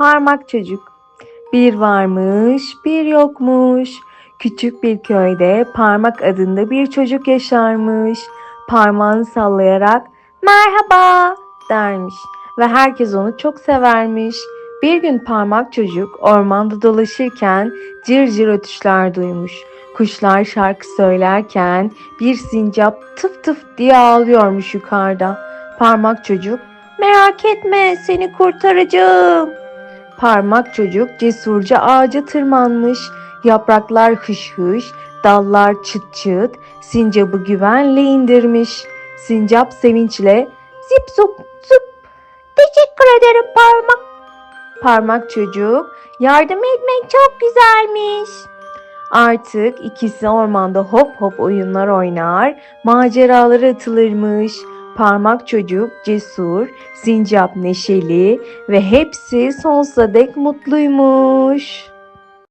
Parmak çocuk. Bir varmış, bir yokmuş. Küçük bir köyde Parmak adında bir çocuk yaşarmış. Parmağını sallayarak merhaba dermiş ve herkes onu çok severmiş. Bir gün Parmak çocuk ormanda dolaşırken cır cır ötüşler duymuş. Kuşlar şarkı söylerken bir sincap tıf tıf diye ağlıyormuş yukarıda. Parmak çocuk merak etme seni kurtaracağım. Parmak çocuk cesurca ağaca tırmanmış. Yapraklar hış hış, dallar çıt çıt, sincapı güvenle indirmiş. Sincap sevinçle zip zup zup teşekkür ederim parmak. Parmak çocuk yardım etmek çok güzelmiş. Artık ikisi ormanda hop hop oyunlar oynar, maceralara atılırmış. Parmak çocuk cesur, sincap neşeli ve hepsi sonsuza dek mutluymuş.